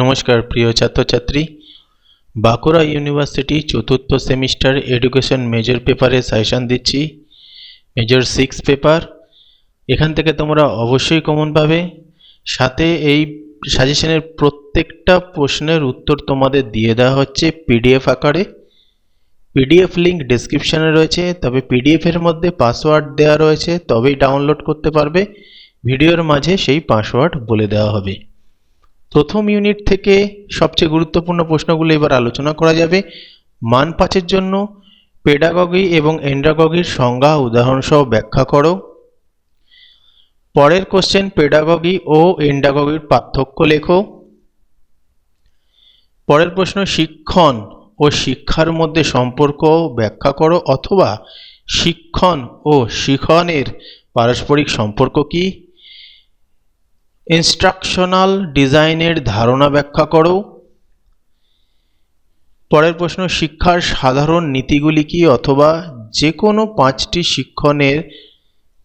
নমস্কার, প্রিয় ছাত্রছাত্রী। বাঁকুড়া ইউনিভার্সিটি চতুর্থ সেমিস্টার এডুকেশন মেজর পেপারে সাজেশন দিচ্ছি। Major six paper. এখান থেকে তোমরা অবশ্যই কমন পাবে। সাথে এই সাজেশনের প্রত্যেকটা প্রশ্নের উত্তর তোমাদের দিয়ে দেওয়া হচ্ছে পিডিএফ আকারে। পিডিএফ লিঙ্ক ডেসক্রিপশানে রয়েছে, তবে পিডিএফের মধ্যে পাসওয়ার্ড দেওয়া রয়েছে, তবেই ডাউনলোড করতে পারবে। ভিডিওর মাঝে সেই পাসওয়ার্ড বলে দেওয়া হবে। প্রথম ইউনিট থেকে সবচেয়ে গুরুত্বপূর্ণ প্রশ্নগুলো এবার আলোচনা করা যাবে। মান পাঁচের জন্য পেডাগগি এবং এন্ডাগগির সংজ্ঞা উদাহরণসহ ব্যাখ্যা করো। পরের কোশ্চেন পেডাগগি ও এন্ডাগগির পার্থক্য লেখো। পরের প্রশ্ন শিক্ষণ ও শিক্ষার মধ্যে সম্পর্ক ব্যাখ্যা করো অথবা শিক্ষণ ও শিখনের পারস্পরিক সম্পর্ক কি? ইনস্ট্রাকশনাল ডিজাইনের ধারণা ব্যাখ্যা করো। পরের প্রশ্ন, শিক্ষার সাধারণ নীতিগুলি কি অথবা যে কোনো পাঁচটি শিক্ষণের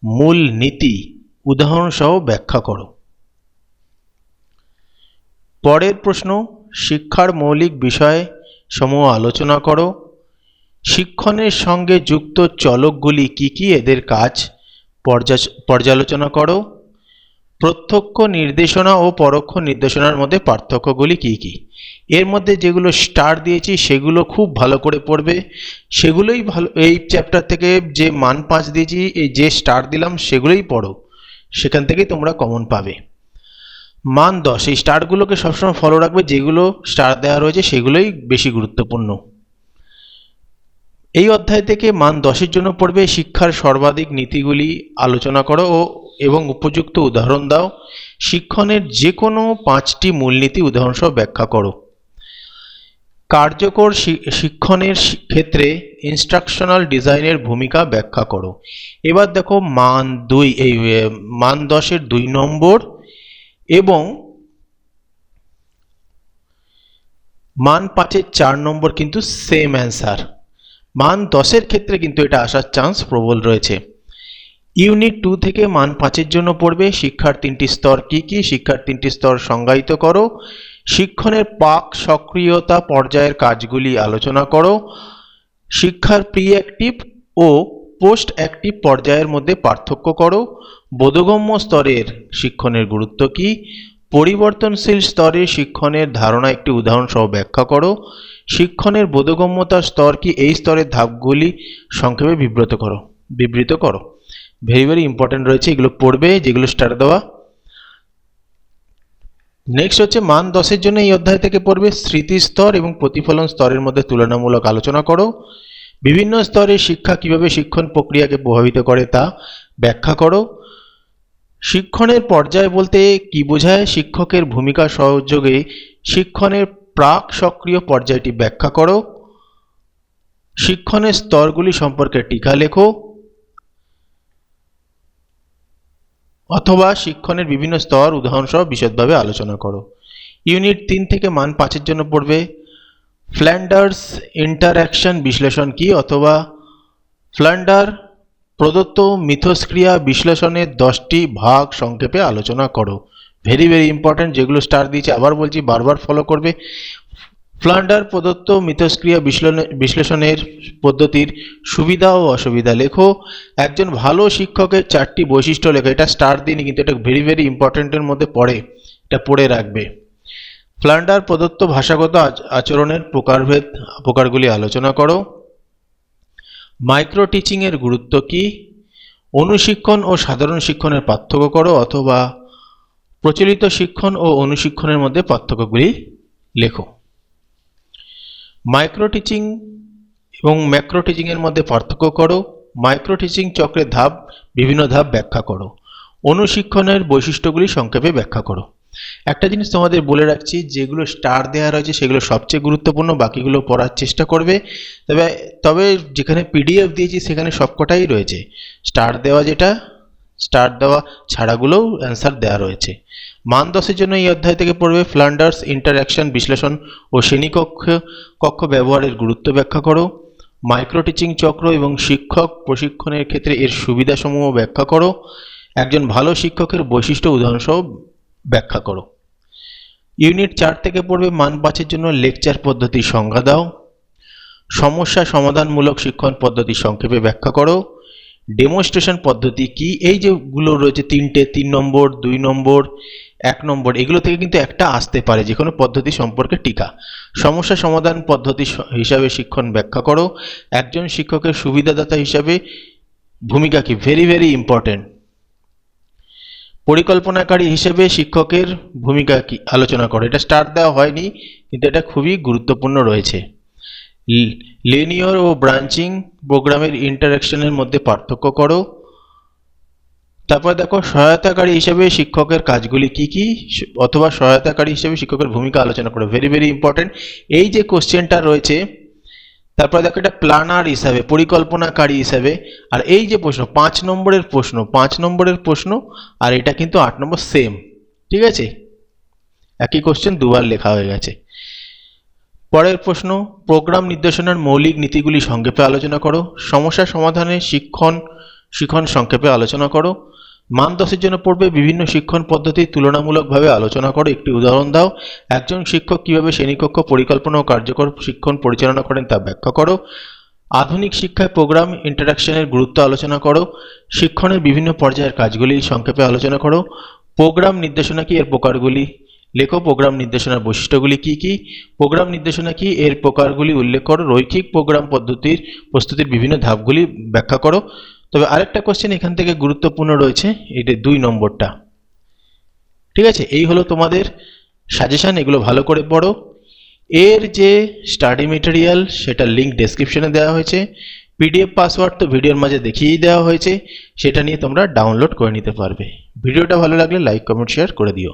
মূল নীতি? উদাহরণসহ ব্যাখ্যা করো। পরের প্রশ্ন, শিক্ষার মৌলিক বিষয় সমূহ আলোচনা করো। শিক্ষণের সঙ্গে যুক্ত চলকগুলি কি কি? এদের কাজ পর্যা- পর্যালোচনা করো। প্রত্যক্ষ নির্দেশনা ও পরোক্ষ নির্দেশনার মধ্যে পার্থক্যগুলি কি কি? এর মধ্যে যেগুলো স্টার দিয়েছি, সেগুলো খুব ভালো করে পড়বে। সেগুলোই ভালো, এই চ্যাপ্টার থেকে যে মান পাঁচ দিয়েছি, এই যে স্টার দিলাম, সেগুলোই পড়ো। সেখান থেকেই তোমরা কমন পাবে। মান দশ, এই স্টারগুলোকে সবসময় ফলো রাখবে, যেগুলো স্টার দেওয়া রয়েছে, সেগুলোই বেশি গুরুত্বপূর্ণ। এই অধ্যায় থেকে মান দশের জন্য পড়বে, শিক্ষার সর্বাধিক নীতিগুলি আলোচনা করো ও এবং উপযুক্ত উদাহরণ দাও। শিক্ষণের যে কোনো পাঁচটি মূলনীতি উদাহরণসহ ব্যাখ্যা করো। কার্যকর শিক্ষণের ক্ষেত্রে ইনস্ট্রাকশনাল ডিজাইনের ভূমিকা ব্যাখ্যা করো। এবার দেখো মান দুই, এই মান দশের দুই নম্বর এবং মান পাঁচের চার নম্বর কিন্তু সেম অ্যান্সার মান দশের ক্ষেত্রে কিন্তু এটা আসার চান্স প্রবল রয়েছে। ইউনিট টু থেকে মান পাঁচের জন্য পড়বে। শিক্ষার তিনটি স্তর কি কি? শিক্ষার তিনটি স্তর সংজ্ঞায়িত করো। শিক্ষণের পাক সক্রিয়তা পর্যায়ের কাজগুলি আলোচনা করো। শিক্ষার প্রি অ্যাক্টিভ ও পোস্ট অ্যাক্টিভ পর্যায়ের মধ্যে পার্থক্য করো। বোধগম্য স্তরের শিক্ষণের গুরুত্ব কি? পরিবর্তনশীল স্তরে শিক্ষণের ধারণা একটি উদাহরণ সহ ব্যাখ্যা করো। শিক্ষণের বোধগম্যতার স্তর কি এই স্তরের ধাপগুলি সংক্ষেপে বিব্রত করো, বিবৃত করো। ভেরি ভেরি ইম্পর্টেন্ট রয়েছে, এগুলো পড়বে, যেগুলো স্টার দেওয়া। নেক্সট হচ্ছে মান দশের জন্য এই অধ্যায় থেকে পড়বে স্মৃতি স্তর এবং প্রতিফলন স্তরের মধ্যে তুলনামূলক আলোচনা করো। বিভিন্ন স্তরে শিক্ষা কীভাবে শিক্ষণ প্রক্রিয়াকে প্রভাবিত করে তা ব্যাখ্যা করো। শিক্ষণের পর্যায় বলতে কি বোঝায়? শিক্ষকের ভূমিকা সহযোগে শিক্ষণের প্রাক সক্রিয় পর্যায়টি ব্যাখ্যা করো। শিক্ষণের স্তরগুলি সম্পর্কে টিকা লেখো। অথবা শিক্ষণের বিভিন্ন স্তর উদাহরণসহ বিশদভাবে আলোচনা করো। ইউনিট তিন থেকে মান পাঁচের জন্য পড়বে। ফ্ল্যান্ডার্স ইন্টারঅ্যাকশন বিশ্লেষণ কি অথবা ফ্ল্যান্ডার প্রদত্ত মিথস্ক্রিয়া বিশ্লেষণের দশটি ভাগ সংক্ষেপে আলোচনা করো। ভেরি ভেরি ইম্পর্ট্যান্ট যেগুলো স্টার দিয়েছে। আবার বলছি, বারবার ফলো করবে। ফ্লান্ডার প্রদত্ত মিথস্ক্রিয়া বিশ্লেষণ- বিশ্লেষণের পদ্ধতির সুবিধা ও অসুবিধা। লেখো, একজন ভালো শিক্ষকের চারটি বৈশিষ্ট্য লেখো। এটা স্টার দিনই কিন্তু এটা ভেরি ভেরি ইম্পর্ট্যান্টের মধ্যে পড়ে। এটা পড়ে রাখবে। ফ্লান্ডার প্রদত্ত ভাষাগত আচরণের প্রকারভেদ, প্রকারগুলি আলোচনা করো। মাইক্রো টিচিংয়ের গুরুত্ব কি? অনুশিক্ষণ ও সাধারণ শিক্ষণের পার্থক্য করো, অথবা প্রচলিত শিক্ষণ ও অনুশিক্ষণের মধ্যে পার্থক্যগুলি লেখো। মাইক্রো টিচিং এবং ম্যাক্রো টিচিংয়ের মধ্যে পার্থক্য করো। মাইক্রো টিচিং চক্রের ধাপ, বিভিন্ন ধাপ ব্যাখ্যা করো। অনুশিক্ষণের বৈশিষ্ট্যগুলি সংক্ষেপে ব্যাখ্যা করো। একটা জিনিস তোমাদের বলে রাখছি, যেগুলো স্টার দেওয়া রয়েছে সেগুলো সবচেয়ে গুরুত্বপূর্ণ, বাকিগুলো পড়ার চেষ্টা করবে। তবে তবে যেখানে পিডিএফ দিয়েছি সেখানে সবকটাই রয়েছে। স্টার দেওয়া যেটা স্টার দেওয়া ছাড়াগুলোও অ্যান্সার দেওয়া রয়েছে। মান দশের জন্য এই অধ্যায় থেকে পড়বে ফ্লান্ডার্স ইন্টারঅ্যাকশন বিশ্লেষণ ও শ্রেণীকক্ষ, কক্ষ ব্যবহারের গুরুত্ব ব্যাখ্যা করো। মাইক্রো টিচিং চক্র এবং শিক্ষক প্রশিক্ষণের ক্ষেত্রে এর সুবিধাসমূহ ব্যাখ্যা করো। একজন ভালো শিক্ষকের বৈশিষ্ট্য উদাহরণসহ ব্যাখ্যা করো। ইউনিট চার থেকে পড়বে মান পাঁচের জন্য লেকচার পদ্ধতির সংজ্ঞা দাও। সমস্যা সমাধানমূলক শিক্ষণ পদ্ধতি সংক্ষেপে ব্যাখ্যা করো। ডেমনস্ট্রেশন পদ্ধতি কি? এই যেগুলো রয়েছে, তিনটে, তিন নম্বর, দুই নম্বর, এক নম্বর, এগুলো থেকে কিন্তু একটা আসতে পারে, যে কোনো পদ্ধতি সম্পর্কে টিকা। সমস্যা সমাধান পদ্ধতি হিসাবে শিক্ষণ ব্যাখ্যা করো। একজন শিক্ষকের সুবিধাদাতা হিসাবে ভূমিকা কি? ভেরি ভেরি ইম্পর্টেন্ট পরিকল্পনাকারী হিসেবে শিক্ষকের ভূমিকা কি? আলোচনা করো। এটা স্টার্ট দেওয়া হয়নি, কিন্তু এটা খুবই গুরুত্বপূর্ণ রয়েছে। লিনিয়র ও ব্রাঞ্চিং প্রোগ্রামের ইন্টারাকশনের মধ্যে পার্থক্য করো। তারপর দেখো, সহায়তাকারী হিসেবে শিক্ষকের কাজগুলি কি কি? অথবা সহায়তাকারী হিসেবে শিক্ষকের ভূমিকা আলোচনা করো। ভেরি ভেরি ইম্পর্টেন্ট এই যে কোশ্চেনটা রয়েছে, তারপরে দেখো এটা প্ল্যানার হিসাবে, পরিকল্পনাকারী হিসাবে। আর এই যে প্রশ্ন, পাঁচ নম্বরের প্রশ্ন, পাঁচ নম্বরের প্রশ্ন, আর এটা কিন্তু আট নম্বর সেম ঠিক আছে? একই কোশ্চেন দুবার লেখা হয়ে গেছে। পরের প্রশ্ন, প্রোগ্রাম নির্দেশনার মৌলিক নীতিগুলি সংক্ষেপে আলোচনা করো। সমস্যা সমাধানে শিক্ষণ শিক্ষণ সংক্ষেপে আলোচনা করো। মান দশের জন্য পড়বে বিভিন্ন শিক্ষণ পদ্ধতি তুলনামূলকভাবে আলোচনা করো। একটি উদাহরণ দাও। একজন শিক্ষক কীভাবে শ্রেণীকক্ষ পরিকল্পনা ও কার্যকর শিক্ষণ পরিচালনা করেন তা ব্যাখ্যা করো। আধুনিক শিক্ষায় প্রোগ্রাম ইন্টারাকশনের গুরুত্ব আলোচনা করো। শিক্ষণের বিভিন্ন পর্যায়ের কাজগুলি সংক্ষেপে আলোচনা করো। প্রোগ্রাম নির্দেশনা কি? এর প্রকারগুলি লেখো, প্রোগ্রাম নির্দেশনার বৈশিষ্ট্যগুলি কি কি? প্রোগ্রাম নির্দেশনা কি? এর প্রকারগুলি উল্লেখ করো। রৈখিক প্রোগ্রাম পদ্ধতির প্রস্তুতির বিভিন্ন ধাপগুলি ব্যাখ্যা করো। তবে আরেকটা কোশ্চেন এখান থেকে গুরুত্বপূর্ণ রয়েছে, এটা দুই নম্বরটা। ঠিক আছে, এই হলো তোমাদের সাজেশান এগুলো ভালো করে পড়ো। এর যে স্টাডি মেটেরিয়াল সেটা লিঙ্ক ডেসক্রিপশনে দেওয়া হয়েছে। পিডিএফ পাসওয়ার্ড তো ভিডিওর মাঝে দেখিয়েই দেওয়া হয়েছে, সেটা নিয়ে তোমরা ডাউনলোড করে নিতে পারবে। ভিডিওটা ভালো লাগলে লাইক কমেন্ট শেয়ার করে দিও।